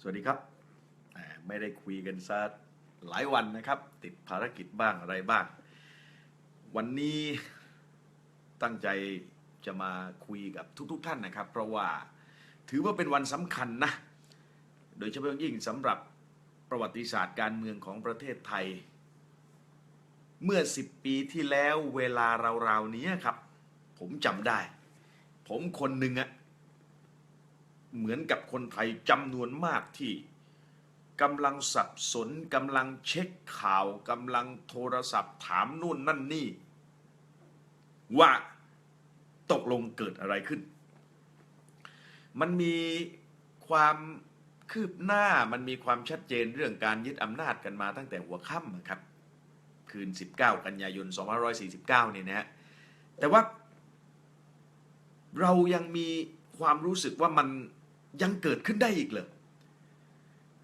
สวัสดีครับ ไม่ได้คุยกันซะหลายวันนะครับ ติดภารกิจบ้างอะไรบ้าง วันนี้ตั้งใจจะมาคุยกับทุกๆทท่านนะครับ เพราะว่าถือว่าเป็นวันสำคัญนะ โดยเฉพาะยิ่งสำหรับประวัติศาสตร์การเมืองของประเทศไทย เมื่อ 10 ปีที่แล้วเวลาราวๆนี้ครับ ผมจำได้ ผมคนหนึ่งอะ เหมือนกับคนไทยจำนวนมากที่กำลังสับสนกำลังเช็คข่าวกำลังโทรศัพท์ถามนู่นนั่นนี่ ว่าตกลงเกิดอะไรขึ้น มันมีความคืบหน้ามันมีความชัดเจนเรื่องการยึดอำนาจกันมาตั้งแต่หัวค่ำครับ คืน 19 กันยายน 2549 เนี่ยนะฮะแต่ว่าเรายังมีความรู้สึกว่ามัน ยังเกิดขึ้นได้อีกเหรอ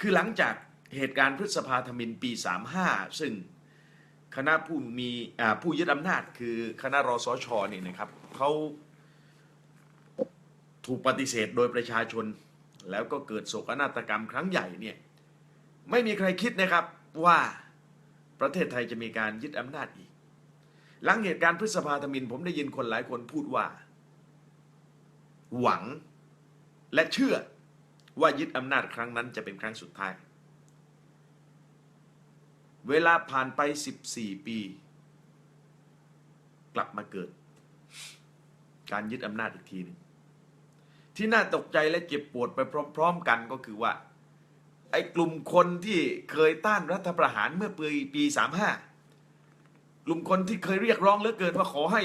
คือหลังจากเหตุการณ์พฤษภาธมินปี 35 ซึ่งคณะผู้มีผู้ยึดอำนาจคือคณะรสชนี่นะครับเขาถูกปฏิเสธโดยประชาชน แล้วก็เกิดโศกนาฏกรรมครั้งใหญ่เนี่ยไม่มีใครคิดนะครับว่าประเทศไทยจะมีการยึดอำนาจอีก หลังเหตุการณ์พฤษภาธมินผมได้ยินคนหลายคนพูดว่า หวัง และเชื่อว่ายึดอำนาจครั้งนั้นจะเป็นครั้งสุดท้าย เวลาผ่านไป 14 ปี กลับมาเกิด การยึดอำนาจอีกทีหนึ่งที่น่าตกใจและเจ็บปวดไปพร้อม ๆ กันก็คือว่า ไอ้กลุ่มคนที่เคยต้านรัฐประหารเมื่อปีปี 35 กลุ่มคนที่เคยเรียกร้องเหลือเกินว่าขอให้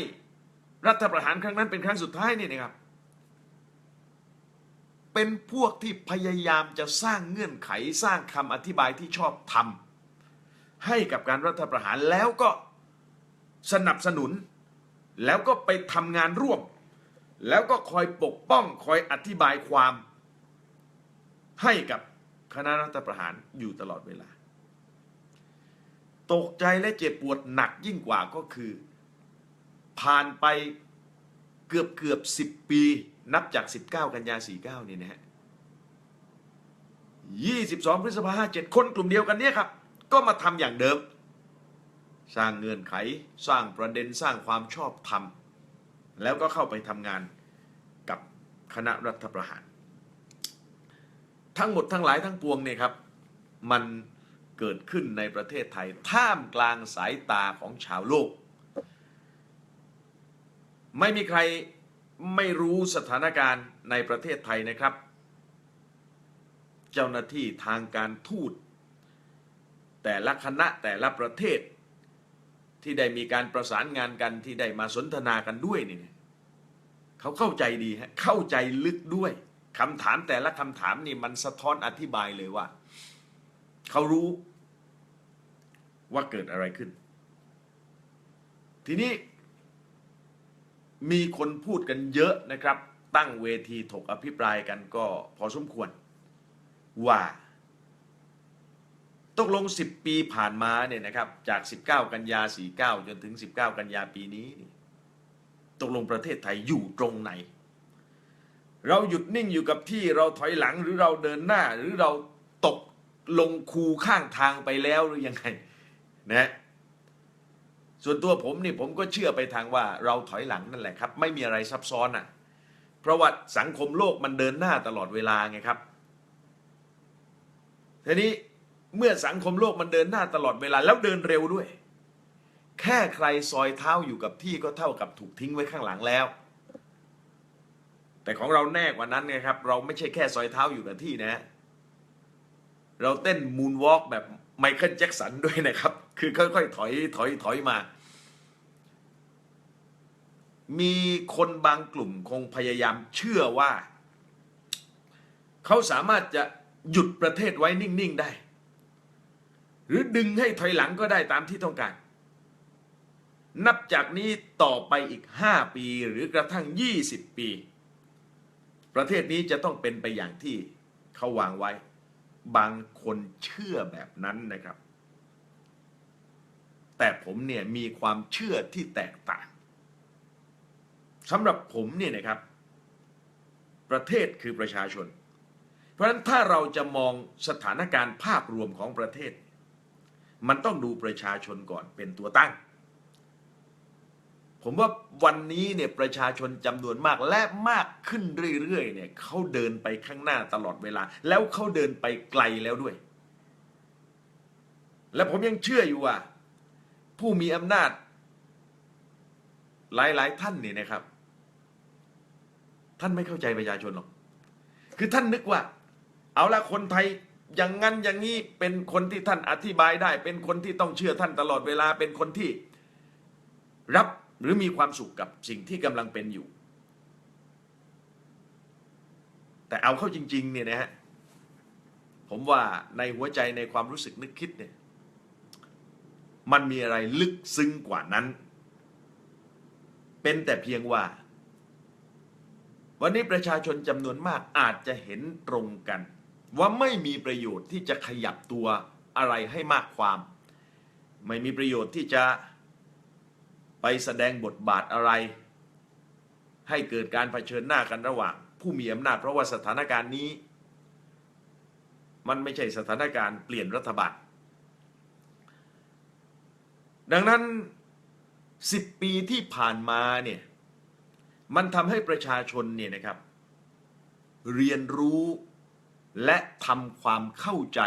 รัฐประหารครั้งนั้นเป็นครั้งสุดท้ายนี่นะครับ เป็นพวกที่พยายามจะสร้างเงื่อนไขสร้างคำอธิบายที่ชอบทำให้กับการรัฐประหารแล้วก็สนับสนุน แล้วก็ไปทำงานร่วม แล้วก็คอยปกป้องคอยอธิบายความ ให้กับคณะรัฐประหารอยู่ตลอดเวลา ตกใจและเจ็บปวดหนักยิ่งกว่าก็คือ ผ่านไปเกือบเกือบสิบปี นับจาก 19 กันยา 49นี่นะฮะ 22 พฤษภา57 คนกลุ่มเดียวกันเนี่ยครับ ก็มาทำอย่างเดิม สร้างเงื่อนไข สร้างประเด็น สร้างความชอบธรรม แล้วก็เข้าไปทำงานกับคณะรัฐประหาร ทั้งหมดทั้งหลายทั้งปวงเนี่ยครับ มันเกิดขึ้นในประเทศไทย ท่ามกลางสายตาของชาวโลก ไม่มีใคร ไม่รู้สถานการณ์ในประเทศไทยนะครับ เจ้าหน้าที่ทางการทูต แต่ละคณะแต่ละประเทศ ที่ได้มีการประสานงานกันที่ได้มาสนทนากันด้วยนี่เขาเข้าใจดีฮะเข้าใจลึกด้วยคำถามแต่ละคำถามนี่มันสะท้อนอธิบายเลยว่า เขารู้ว่าเกิดอะไรขึ้น ทีนี้ มีคนพูดกันเยอะนะครับ ตั้งเวทีถกอภิปรายกันก็พอสมควร ว่าตกลง 10 ปีผ่านมาเนี่ยนะครับ จาก 19 กันยา 49 จนถึง 19 กันยาปีนี้ ตกลงประเทศไทยอยู่ตรงไหน เราหยุดนิ่งอยู่กับที่เราถอยหลังหรือเราเดินหน้าหรือเราตกลงคูข้างทางไปแล้วหรือยังไงนะ ส่วนตัวผมนี่ผมก็เชื่อไปทางว่าเราถอยหลังนั่นแหละครับ ไม่มีอะไรซับซ้อนอะ เพราะว่าสังคมโลกมันเดินหน้าตลอดเวลาไงครับทีนี้เมื่อสังคมโลกมันเดินหน้าตลอดเวลาแล้วเดินเร็วด้วย แค่ใครซอยเท้าอยู่กับที่ก็เท่ากับถูกทิ้งไว้ข้างหลังแล้ว แต่ของเราแน่กว่านั้นไงครับ เราไม่ใช่แค่ซอยเท้าอยู่กับที่นะ เราเต้นมูนวอล์กแบบไมเคิลแจ็คสันด้วยนะครับ คือค่อยๆถอยถอยถอยมา มีคนบางกลุ่มคงพยายามเชื่อว่า เขาสามารถจะหยุดประเทศไว้นิ่ง ๆ ได้ หรือดึงให้ถอยหลังก็ได้ตามที่ต้องการ นับจากนี้ต่อไปอีก 5 ปีหรือกระทั่ง 20 ปี ประเทศนี้จะต้องเป็นไปอย่างที่เขาวางไว้ บางคนเชื่อแบบนั้นนะครับ แต่ผมเนี่ยมีความเชื่อที่แตกต่าง สำหรับผมเนี่ยนะครับ ประเทศคือประชาชน เพราะฉะนั้นถ้าเราจะมองสถานการณ์ภาพรวมของประเทศ มันต้องดูประชาชนก่อนเป็นตัวตั้ง ผมว่าวันนี้เนี่ยประชาชนจำนวนมากและมากขึ้นเรื่อยๆเนี่ยเขาเดินไปข้างหน้าตลอดเวลา แล้วเขาเดินไปไกลแล้วด้วย และผมยังเชื่ออยู่ว่า ผู้มีอำนาจหลายๆท่านเนี่ยนะครับ ท่านไม่เข้าใจประชาชนหรอก คือท่านนึกว่า เอาละคนไทยอย่างนั้นอย่างนี้เป็นคนที่ท่านอธิบายได้ เป็นคนที่ต้องเชื่อท่านตลอดเวลาเป็นคนที่รับหรือมีความสุขกับสิ่งที่กำลังเป็นอยู่ แต่เอาเข้าจริง ๆ เนี่ยนะฮะผมว่าในหัวใจในความรู้สึกนึกคิดเนี่ย มันมีอะไรลึกซึ้งกว่านั้น เป็นแต่เพียงว่า วันนี้ประชาชนจำนวนมากอาจจะเห็นตรงกัน ว่าไม่มีประโยชน์ที่จะขยับตัวอะไรให้มากความ ไม่มีประโยชน์ที่จะไปแสดงบทบาทอะไร ให้เกิดการเผชิญหน้ากันระหว่าง ผู้มีอำนาจเพราะว่าสถานการณ์นี้ มันไม่ใช่สถานการณ์เปลี่ยนรัฐบาลดังนั้น 10 ปีที่ผ่านมาเนี่ย มันทำให้ประชาชนเนี่ยนะครับ เรียนรู้และทำความเข้าใจ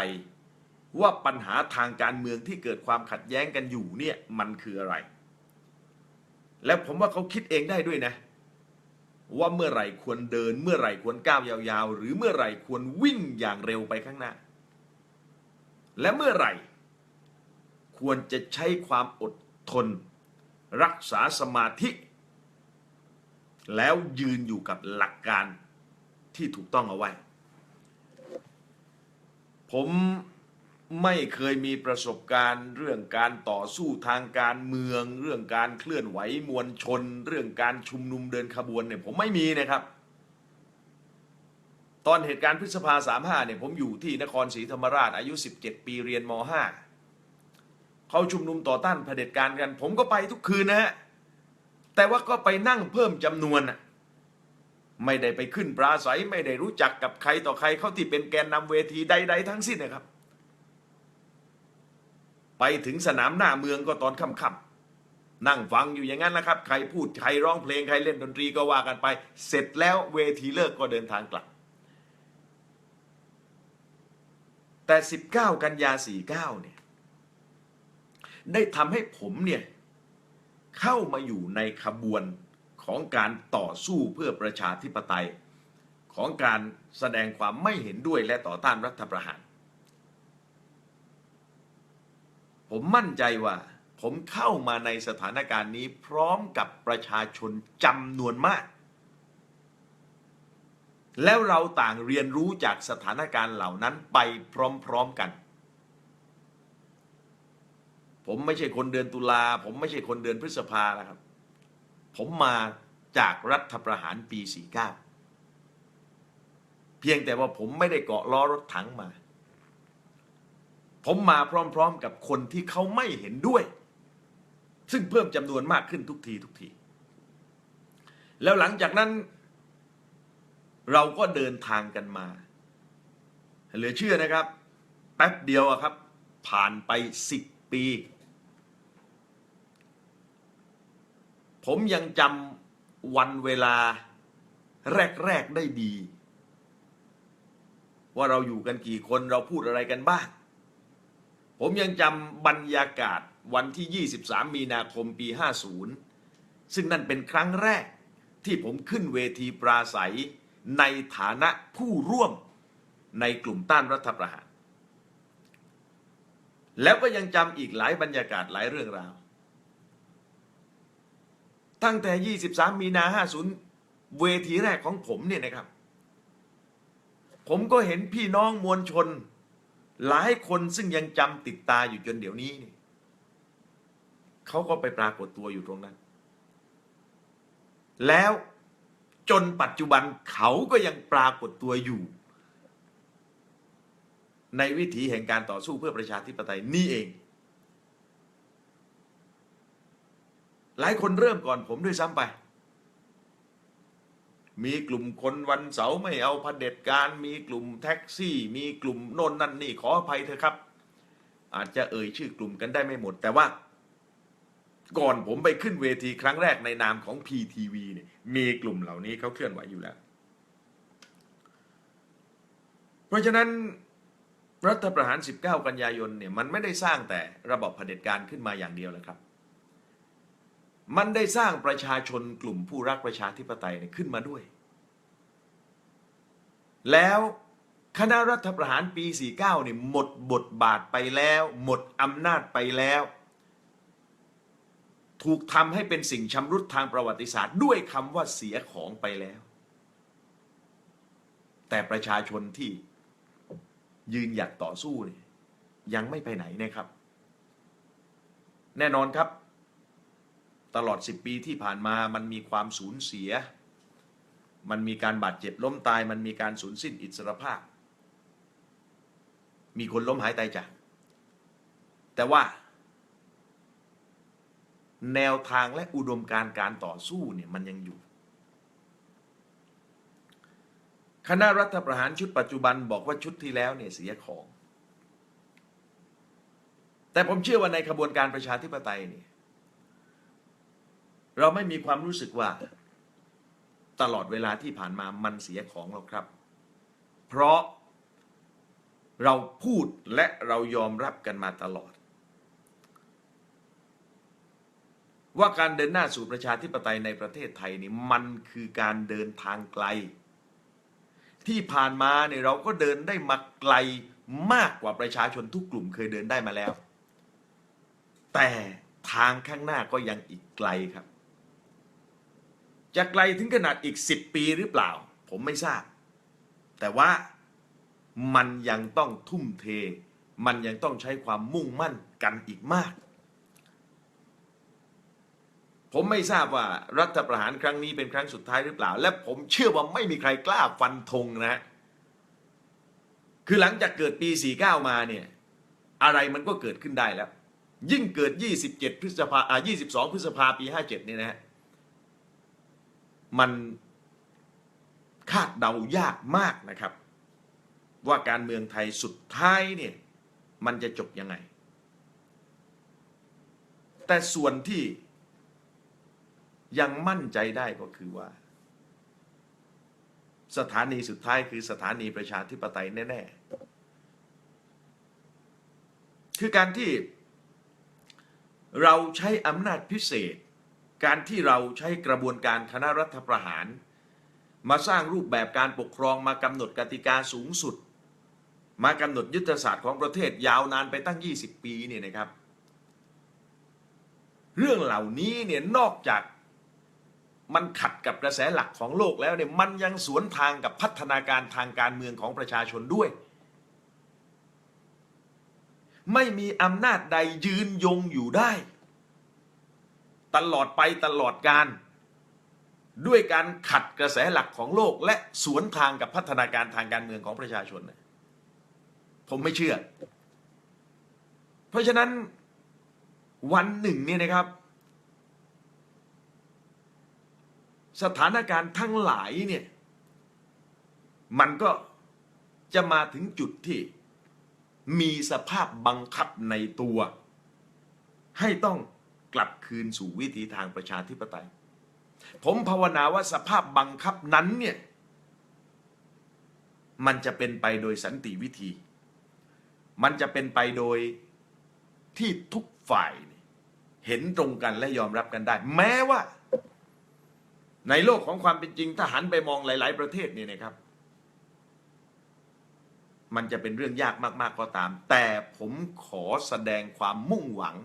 ว่าปัญหาทางการเมืองที่เกิดความขัดแย้งกันอยู่เนี่ยมันคืออะไร และผมว่าเขาคิดเองได้ด้วยนะ ว่าเมื่อไหร่ควรเดิน เมื่อไหร่ควรก้าวยาวๆ หรือเมื่อไหร่ควรวิ่งอย่างเร็วไปข้างหน้า และเมื่อไหร่ ควรจะใช้ความอดทน รักษาสมาธิ แล้วยืนอยู่กับหลักการที่ถูกต้องเอาไว้ ผมไม่เคยมีประสบการณ์เรื่องการต่อสู้ทางการเมือง เรื่องการเคลื่อนไหวมวลชน เรื่องการชุมนุมเดินขบวนเนี่ยผมไม่มีนะครับ ตอนเหตุการณ์พฤษภาสามห้าเนี่ยผมอยู่ที่นครศรีธรรมราชอายุ 17 ปีเรียนม .5 เขาชุมนุมต่อต้านเผด็จการกัน ผมก็ไปทุกคืนนะฮะ แต่ว่าก็ไปนั่งเพิ่มจำนวนน่ะไม่ได้ไปขึ้นปราศัยไม่ได้รู้จักกับใครต่อใครเขาที่เป็นแกนนำเวทีใด ๆ ทั้งสิ้นนะครับ ไปถึงสนามหน้าเมืองก็ตอนค่ำๆนั่งฟังอยู่อย่างนั้นนะครับ ใครพูดใครร้องเพลงใครเล่นดนตรีก็ว่ากันไป เสร็จแล้วเวทีเลิกก็เดินทางกลับ แต่ 19 กันยา49เนี่ยได้ทำให้ผมเนี่ย เข้ามาอยู่ในขบวนของการต่อสู้เพื่อประชาธิปไตย ของการแสดงความไม่เห็นด้วยและต่อต้านรัฐประหาร ผมมั่นใจว่าผมเข้ามาในสถานการณ์นี้พร้อมกับประชาชนจำนวนมาก แล้วเราต่างเรียนรู้จากสถานการณ์เหล่านั้นไปพร้อม ๆกัน ผมไม่ใช่คนเดือนตุลา ผมไม่ใช่คนเดือนพฤษภานะครับ ผมมาจากรัฐประหารปี 49 เพียงแต่ว่าผมไม่ได้เกาะล้อรถถังมา ผมมาพร้อม ๆ กับคนที่เขาไม่เห็นด้วย ซึ่งเพิ่มจำนวนมากขึ้นทุกทีทุกที แล้วหลังจากนั้น เราก็เดินทางกันมา เหลือเชื่อนะครับ แป๊บเดียวครับ ผ่านไปสิบ ปี ผมยังจำวันเวลาแรก ๆ ได้ดี ว่าเราอยู่กันกี่คนเราพูดอะไรกันบ้าง ผมยังจำบรรยากาศวันที่ 23 มีนาคมปี 50 ซึ่งนั่นเป็นครั้งแรกที่ผมขึ้นเวทีปราศัยในฐานะผู้ร่วมในกลุ่มต้านรัฐประหาร แล้วก็ยังจำอีกหลายบรรยากาศหลายเรื่องราว ตั้งแต่ 23 มีนา50 เวทีแรกของผมเนี่ยนะครับ ผมก็เห็นพี่น้องมวลชน หลายคนซึ่งยังจำติดตาอยู่จนเดี๋ยวนี้นี่เขาก็ไปปรากฏตัวอยู่ตรงนั้น แล้วจนปัจจุบันเขาก็ยังปรากฏตัวอยู่ ในวิถีแห่งการต่อสู้เพื่อประชาธิปไตยนี่เอง หลายคนเริ่มก่อนผมด้วยซ้ำไป มีกลุ่มคนวันเสาร์ไม่เอาเด็จการ มีกลุ่มแท็กซี่ มีกลุ่มโน่นนั่นนี่ขออภัยเถอะครับ อาจจะเอ่ยชื่อกลุ่มกันได้ไม่หมด แต่ว่า ก่อนผมไปขึ้นเวทีครั้งแรกในนามของ PTV เนี่ยมีกลุ่มเหล่านี้เขาเคลื่อนไหวอยู่แล้ว เพราะฉะนั้น รัฐประหาร 19 กันยายนเนี่ยมันไม่ได้สร้างแต่ระบบเผด็จการขึ้นมาอย่างเดียวแล้วครับ มันได้สร้างประชาชนกลุ่มผู้รักประชาธิปไตยเนี่ยขึ้นมาด้วย แล้วคณะรัฐประหารปี 49เนี่ยหมดบทบาทไปแล้ว หมดอำนาจไปแล้ว ถูกทำให้เป็นสิ่งชำรุดทางประวัติศาสตร์ ด้วยคำว่าเสียของไปแล้ว แต่ประชาชนที่ ยืนหยัดต่อสู้เนี่ยยังไม่ไปไหนนะครับ แน่นอนครับ ตลอด 10 ปีที่ผ่านมามันมีความสูญเสีย มันมีการบาดเจ็บล้มตาย มันมีการสูญสิ้นอิสรภาพ มีคนล้มหายตายจาก แต่ว่า แนวทางและอุดมการการต่อสู้เนี่ยมันยังอยู่ คณะรัฐประหารชุดปัจจุบันบอกว่าชุดที่แล้วเนี่ยเสียของ แต่ผมเชื่อว่าในขบวนการประชาธิปไตยเนี่ยเราไม่มีความรู้สึกว่าตลอดเวลาที่ผ่านมามันเสียของหรอกครับ เพราะเราพูดและเรายอมรับกันมาตลอด ว่าการเดินหน้าสู่ประชาธิปไตยในประเทศไทยนี่มันคือการเดินทางไกล ที่ผ่านมาเนี่ยเราก็เดินได้มาไกลมากกว่าประชาชนทุกกลุ่มเคยเดินได้มาแล้ว แต่ทางข้างหน้าก็ยังอีกไกลครับ จะไกลถึงขนาดอีก 10 ปีหรือเปล่า ผมไม่ทราบ แต่ว่ามันยังต้องทุ่มเท มันยังต้องใช้ความมุ่งมั่นกันอีกมาก ผมไม่ทราบว่ารัฐประหารครั้งนี้เป็นครั้งสุดท้ายหรือเปล่า และผมเชื่อว่าไม่มีใครกล้าฟันธงนะ คือหลังจากเกิดปี 49 มาเนี่ย อะไรมันก็เกิดขึ้นได้แล้ว ยิ่งเกิด 27 พฤษภาอ่า22 พฤษภาปี 57 เนี่ยนะฮะมันคาดเดายากมากนะครับ ว่าการเมืองไทยสุดท้ายเนี่ย มันจะจบยังไง แต่ส่วนที่ ยังมั่นใจได้ก็คือว่า สถานีสุดท้ายคือสถานีประชาธิปไตยแน่ ๆ คือการที่เราใช้อำนาจพิเศษ การที่เราใช้กระบวนการคณะรัฐประหาร มาสร้างรูปแบบการปกครองมากำหนดกติกาสูงสุด มากำหนดยุทธศาสตร์ของประเทศยาวนานไปตั้ง 20 ปีเนี่ยนะครับ เรื่องเหล่านี้เนี่ยนอกจาก มันขัดกับกระแสหลักของโลกแล้วเนี่ยมันยังสวนทางกับพัฒนาการทางการเมืองของประชาชนด้วย ไม่มีอำนาจใดยืนยงอยู่ได้ ตลอดไปตลอดการ ด้วยการขัดกระแสหลักของโลก และสวนทางกับพัฒนาการทางการเมืองของประชาชน ผมไม่เชื่อ เพราะฉะนั้นวันหนึ่งเนี่ยนะครับ สถานการณ์ทั้งหลายเนี่ยมันก็จะมาถึงจุดที่มีสภาพบังคับในตัว ให้ต้องกลับคืนสู่วิธีทางประชาธิปไตย ผมภาวนาว่าสภาพบังคับนั้นเนี่ยมันจะเป็นไปโดยสันติวิธี มันจะเป็นไปโดยที่ทุกฝ่ายเห็นตรงกันและยอมรับกันได้ แม้ว่า ในโลกของความเป็นจริงถ้าหันไปมองหลาย ๆ ประเทศเนี่ยนะครับ มันจะเป็นเรื่องยากมาก ๆ ก็ตาม แต่ผมขอแสดงความมุ่งหวัง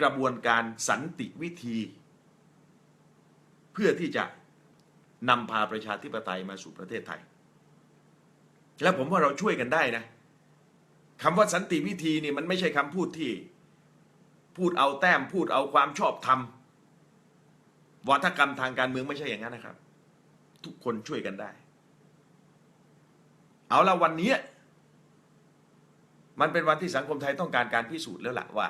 กระบวนการสันติวิธี เพื่อที่จะนำพาประชาธิปไตยมาสู่ประเทศไทย และผมว่าเราช่วยกันได้นะคำว่าสันติวิธีนี่มันไม่ใช่คำพูดที่พูดเอาแต้มพูดเอาความชอบธรรม วัฒกรรมทางการเมืองไม่ใช่อย่างนั้นนะครับ ทุกคนช่วยกันได้ เอาละวันนี้ มันเป็นวันที่สังคมไทยต้องการการพิสูจน์แล้วล่ะว่า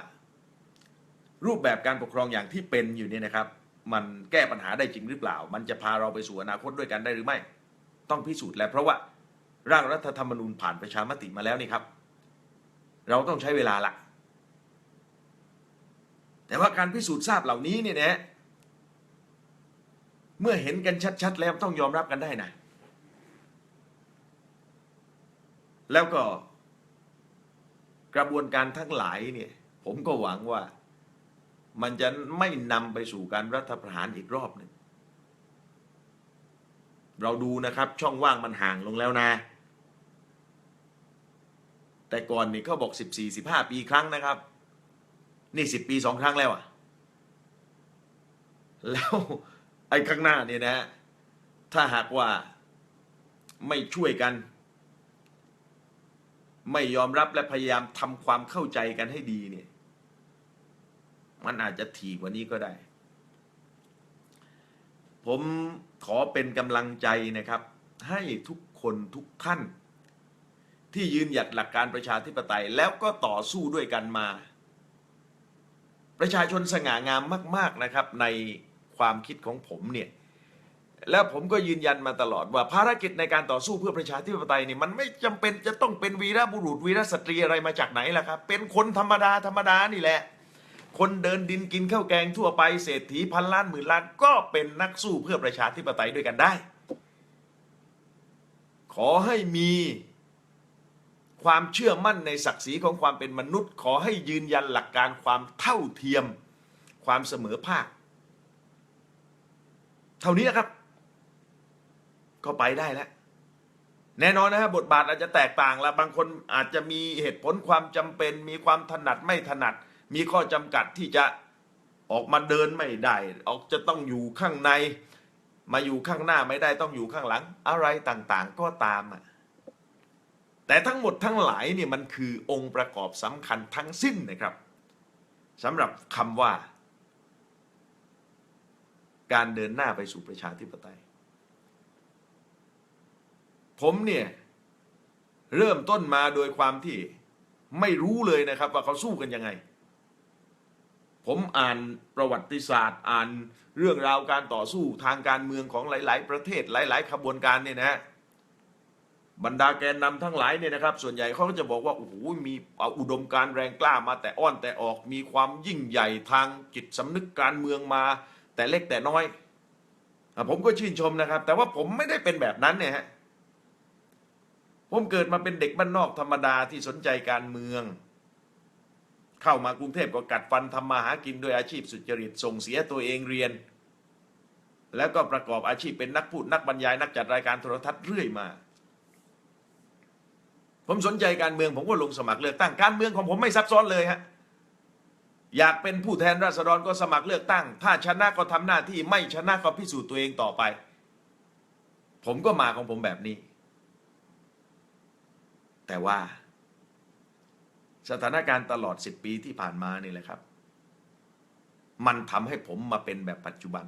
รูปแบบการปกครองอย่างที่เป็นอยู่เนี่ยนะครับ มันแก้ปัญหาได้จริงหรือเปล่า มันจะพาเราไปสู่อนาคตด้วยกันได้หรือไม่ ต้องพิสูจน์แล้วเพราะว่าร่างรัฐธรรมนูญผ่านประชามติมาแล้วนี่ครับ เราต้องใช้เวลาละแต่ว่าการพิสูจน์ทราบเหล่านี้เนี่ยนะ เมื่อเห็นกันชัด ๆ แล้วต้องยอมรับกันได้นะ แล้วก็กระบวนการทั้งหลายเนี่ย ผมก็หวังว่ามันจะไม่นำไปสู่การรัฐประหารอีกรอบหนึ่ง เราดูนะครับ ช่องว่างมันห่างลงแล้วนะ แต่ก่อนนี่เขาบอกสิบสี่สิบห้าปีครั้งนะครับ นี่สิบปีสองครั้งแล้วอะแล้ว ไอ้ข้างหน้าเนี่ยนะ ถ้าหากว่าไม่ช่วยกัน ไม่ยอมรับและพยายามทำความเข้าใจกันให้ดีเนี่ย มันอาจจะถี่กว่านี้ก็ได้ ผมขอเป็นกำลังใจนะครับ ให้ทุกคนทุกท่าน ที่ยืนหยัดหลักการประชาธิปไตยแล้วก็ต่อสู้ด้วยกันมา ประชาชนสง่างามมาก ๆนะครับใน ความคิดของผมเนี่ยแล้วผมก็ยืนยันมาตลอดว่าภารกิจในการต่อสู้เพื่อประชาธิปไตยนี่มันไม่จำเป็นจะต้องเป็นวีรบุรุษวีรสตรีอะไรมาจากไหนล่ะครับเป็นคนธรรมดาธรรมดานี่แหละ คนเดินดินกินข้าวแกงทั่วไปเศรษฐีพันล้านหมื่นล้านก็เป็นนักสู้เพื่อประชาธิปไตยด้วยกันได้ ขอให้มีความเชื่อมั่นในศักดิ์ศรีของความเป็นมนุษย์ ขอให้ยืนยันหลักการความเท่าเทียม ความเสมอภาค เท่านี้นะครับ ก็ไปได้แล้ว แน่นอนนะครับทบาทอาจจะแตกต่างละบางคนอาจจะมีเหตุผลความจำเป็น มีความถนัดไม่ถนัด มีข้อจำกัดที่จะออกมาเดินไม่ได้ ออกจะต้องอยู่ข้างใน มาอยู่ข้างหน้าไม่ได้ต้องอยู่ข้างหลัง อะไรต่างๆ ก็ตามอะแต่ทั้งหมดทั้งหลายเนี่ยมันคือองค์ประกอบสำคัญทั้งสิ้นนะครับสำหรับคำว่า การเดินหน้าไปสู่ประชาธิปไตย ผมเนี่ย เริ่มต้นมาโดยความที่ไม่รู้เลยนะครับว่าเขาสู้กันยังไง ผมอ่านประวัติศาสตร์ อ่านเรื่องราวการต่อสู้ทางการเมืองของหลาย ๆ ประเทศหลาย ๆ ขบวนการเนี่ยนะบรรดาแกนนำทั้งหลายเนี่ยนะครับ ส่วนใหญ่เขาก็จะบอกว่าโอ้โหมีอุดมการแรงกล้ามาแต่อ้อนแต่ออกมีความยิ่งใหญ่ทางจิตสำนึกการเมืองมา แต่เล็กแต่น้อยอผมก็ชื่นชมนะครับ แต่ว่าผมไม่ได้เป็นแบบนั้นเนี่ยฮะผมเกิดมาเป็นเด็กบ้านนอกธรรมดาที่สนใจการเมือง เข้ามากรุงเทพก็กัดฟันทำมาหากินโดยอาชีพสุจริตส่งเสียตัวเองเรียน แล้วก็ประกอบอาชีพเป็นนักพูดนักบรรยายนักจัดรายการโทรทัศน์เรื่อยมา ผมสนใจการเมืองผมก็ลงสมัครเลือกตั้งการเมืองของผมไม่ซับซ้อนเลยฮะ อยากเป็นผู้แทนราษฎรก็สมัครเลือกตั้ง ถ้าชนะก็ทำหน้าที่ไม่ชนะก็พิสูจน์ตัวเองต่อไป ผมก็มาของผมแบบนี้ แต่ว่า สถานการณ์ตลอด 10 ปีที่ผ่านมานี่แหละครับ มันทำให้ผมมาเป็นแบบปัจจุบัน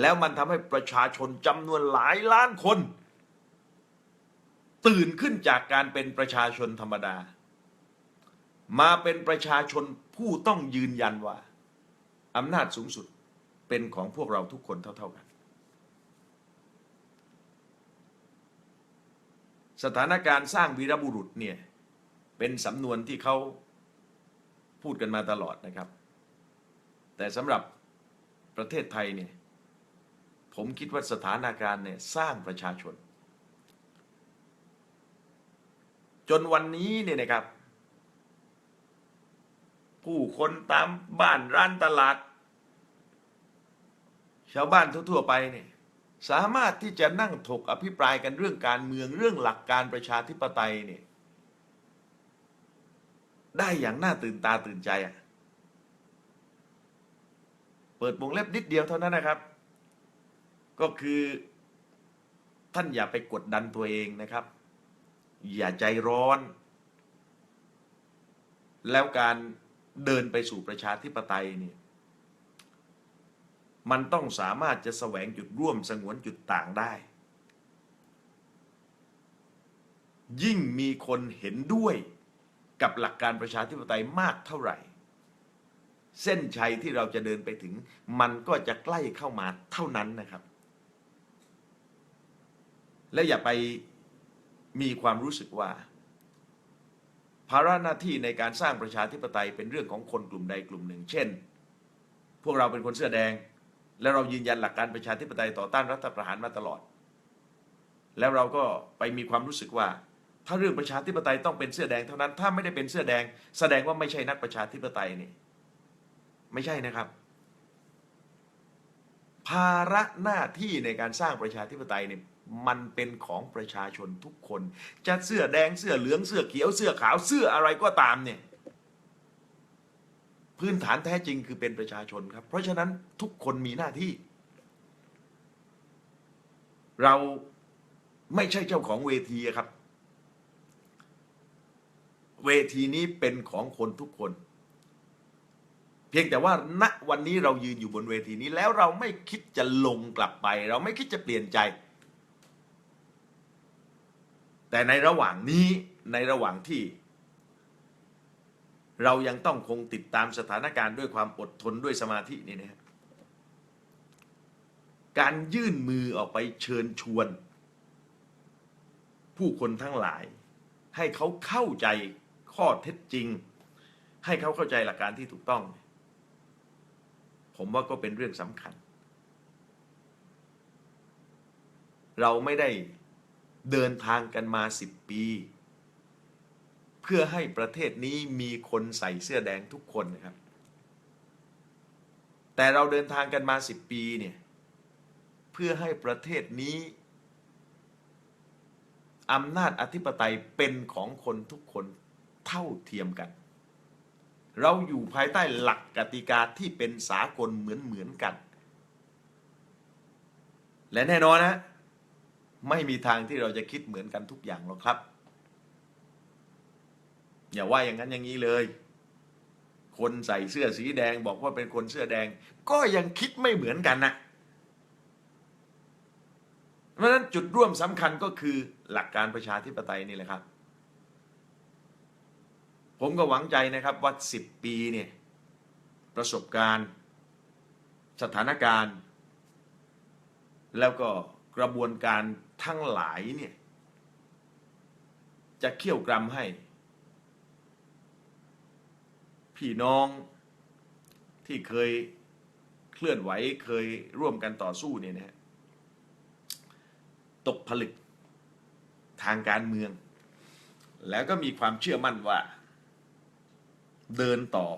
แล้วมันทำให้ประชาชนจำนวนหลายล้านคน ตื่นขึ้นจากการเป็นประชาชนธรรมดา มาเป็นประชาชนผู้ต้องยืนยันว่า อำนาจสูงสุดเป็นของพวกเราทุกคนเท่า ๆกัน สถานการณ์สร้างวีรบุรุษเนี่ย เป็นสำนวนที่เขาพูดกันมาตลอดนะครับ แต่สำหรับประเทศไทยเนี่ยผมคิดว่าสถานการณ์เนี่ยสร้างประชาชน จนวันนี้เนี่ยนะครับ ผู้คนตามบ้านร้านตลาด ชาวบ้านทั่วๆไปเนี่ยสามารถที่จะนั่งถกอภิปรายกันเรื่องการเมืองเรื่องหลักการประชาธิปไตยเนี่ยได้อย่างน่าตื่นตาตื่นใจอะเปิดวงเล็บนิดเดียวเท่านั้นนะครับ ก็คือท่านอย่าไปกดดันตัวเองนะครับ อย่าใจร้อน แล้วการ เดินไปสู่ประชาธิปไตยเนี่ยมันต้องสามารถจะแสวงจุดร่วมสงวนจุดต่างได้ ยิ่งมีคนเห็นด้วยกับหลักการประชาธิปไตยมากเท่าไหร่ เส้นชัยที่เราจะเดินไปถึง มันก็จะใกล้เข้ามาเท่านั้นนะครับ แล้วอย่าไปมีความรู้สึกว่า ภาระหน้าที่ในการสร้างประชาธิปไตยเป็นเรื่องของคนกลุ่มใดกลุ่มหนึ่ง เช่น พวกเราเป็นคนเสื้อแดง แล้วเรายืนยันหลักการประชาธิปไตยต่อต้านรัฐประหารมาตลอด แล้วเราก็ไปมีความรู้สึกว่า ถ้าเรื่องประชาธิปไตยต้องเป็นเสื้อแดงเท่านั้นถ้าไม่ได้เป็นเสื้อแดง แสดงว่าไม่ใช่นักประชาธิปไตยนี่ไม่ใช่นะครับ ภาระหน้าที่ในการสร้างประชาธิปไตยเนี่ย มันเป็นของประชาชนทุกคน จะเสื้อแดงเสื้อเหลืองเสื้อเขียวเสื้อขาวเสื้ออะไรก็ตามเนี่ยพื้นฐานแท้จริงคือเป็นประชาชนครับ เพราะฉะนั้นทุกคนมีหน้าที่ เราไม่ใช่เจ้าของเวทีครับ เวทีนี้เป็นของคนทุกคน เพียงแต่ว่าณวันนี้เรายืนอยู่บนเวทีนี้แล้วเราไม่คิดจะลงกลับไป เราไม่คิดจะเปลี่ยนใจ แต่ในระหว่างนี้ในระหว่างที่ เรายังต้องคงติดตามสถานการณ์ด้วยความอดทนด้วยสมาธินี่นะการยื่นมือออกไปเชิญชวน ผู้คนทั้งหลาย ให้เขาเข้าใจข้อเท็จจริง ให้เขาเข้าใจหลักการที่ถูกต้อง ผมว่าก็เป็นเรื่องสำคัญ เราไม่ได้ เดินทางกันมาสิบปี เพื่อให้ประเทศนี้มีคนใส่เสื้อแดงทุกคนนะครับ แต่เราเดินทางกันมาสิบปีเนี่ยเพื่อให้ประเทศนี้อำนาจอธิปไตยเป็นของคนทุกคนเท่าเทียมกัน เราอยู่ภายใต้หลักกติกาที่เป็นสากลเหมือนเหมือนกัน และแน่นอนนะ ไม่มีทางที่เราจะคิดเหมือนกันทุกอย่างหรอกครับ อย่าว่าอย่างนั้นอย่างนี้เลย คนใส่เสื้อสีแดงบอกว่าเป็นคนเสื้อแดง ก็ยังคิดไม่เหมือนกันนะเพราะฉะนั้นจุดร่วมสำคัญก็คือหลักการประชาธิปไตยนี่แหละครับ ผมก็หวังใจนะครับว่าสิบปีเนี่ยประสบการณ์ สถานการณ์ แล้วก็กระบวนการ ทั้งหลายเนี่ย จะเขี่ยวกรำให้ พี่น้องที่เคยเคลื่อนไหวเคยร่วมกันต่อสู้เนี่ยนะฮะตกผลึกทางการเมือง แล้วก็มีความเชื่อมั่นว่า เดินต่อ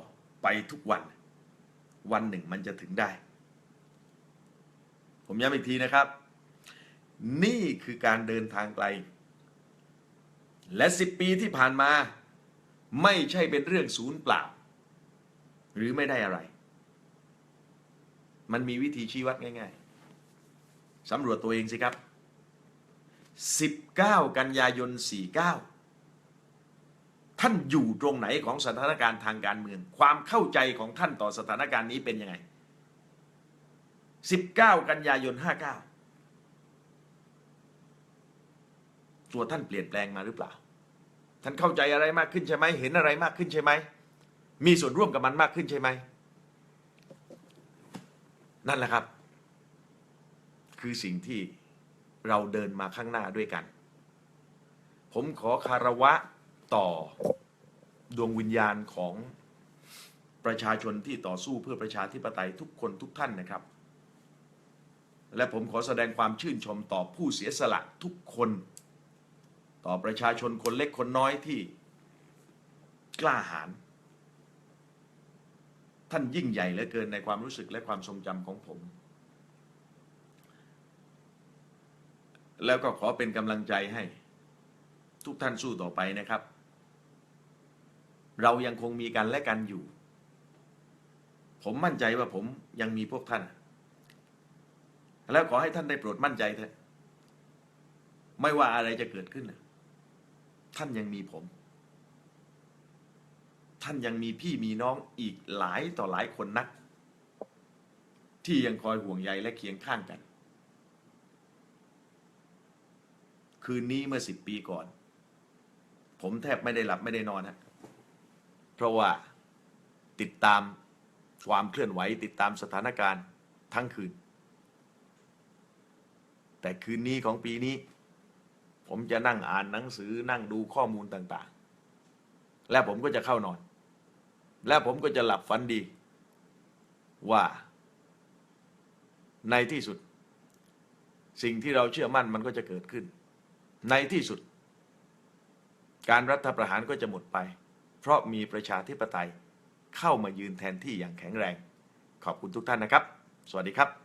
ไปทุกวัน วันหนึ่งมันจะถึงได้ ผมย้ำอีกทีนะครับ นี่คือการเดินทางไกล และสิบปีที่ผ่านมา ไม่ใช่เป็นเรื่องศูนย์เปล่า หรือไม่ได้อะไร มันมีวิธีชี้วัดง่ายๆสำรวจตัวเองสิครับ 19 กันยายน 49 ท่านอยู่ตรงไหนของสถานการณ์ทางการเมือง ความเข้าใจของท่านต่อสถานการณ์นี้เป็นยังไง 19 กันยายน 59 ตัวท่านเปลี่ยนแปลงมาหรือเปล่า ท่านเข้าใจอะไรมากขึ้นใช่ไหมเห็นอะไรมากขึ้นใช่ไหม มีส่วนร่วมกับมันมากขึ้นใช่ไหม นั่นแหละครับ คือสิ่งที่เราเดินมาข้างหน้าด้วยกัน ผมขอคารวะต่อดวงวิญญาณของประชาชนที่ต่อสู้เพื่อประชาธิปไตยทุกคนทุกท่านนะครับ และผมขอแสดงความชื่นชมต่อผู้เสียสละทุกคน ต่อประชาชนคนเล็กคนน้อยที่กล้าหาญท่านยิ่งใหญ่เหลือเกินในความรู้สึกและความทรงจำของผม แล้วก็ขอเป็นกำลังใจให้ ทุกท่านสู้ต่อไปนะครับ เรายังคงมีกันและกันอยู่ ผมมั่นใจว่าผมยังมีพวกท่าน แล้วขอให้ท่านได้โปรดมั่นใจเถอะไม่ว่าอะไรจะเกิดขึ้นนะ ท่านยังมีผม ท่านยังมีพี่มีน้องอีกหลายต่อหลายคนนัก ที่ยังคอยห่วงใยและเคียงข้างกัน คืนนี้เมื่อสิบปีก่อน ผมแทบไม่ได้หลับไม่ได้นอนฮะเพราะว่าติดตามความเคลื่อนไหวติดตามสถานการณ์ทั้งคืน แต่คืนนี้ของปีนี้ ผมจะนั่งอ่านหนังสือนั่งดูข้อมูลต่าง ๆ และผมก็จะเข้านอน และผมก็จะหลับฝันดี ว่า ในที่สุด สิ่งที่เราเชื่อมั่นมันก็จะเกิดขึ้น ในที่สุด การรัฐประหารก็จะหมดไป เพราะมีประชาธิปไตยเข้ามายืนแทนที่อย่างแข็งแรง ขอบคุณทุกท่านนะครับ สวัสดีครับ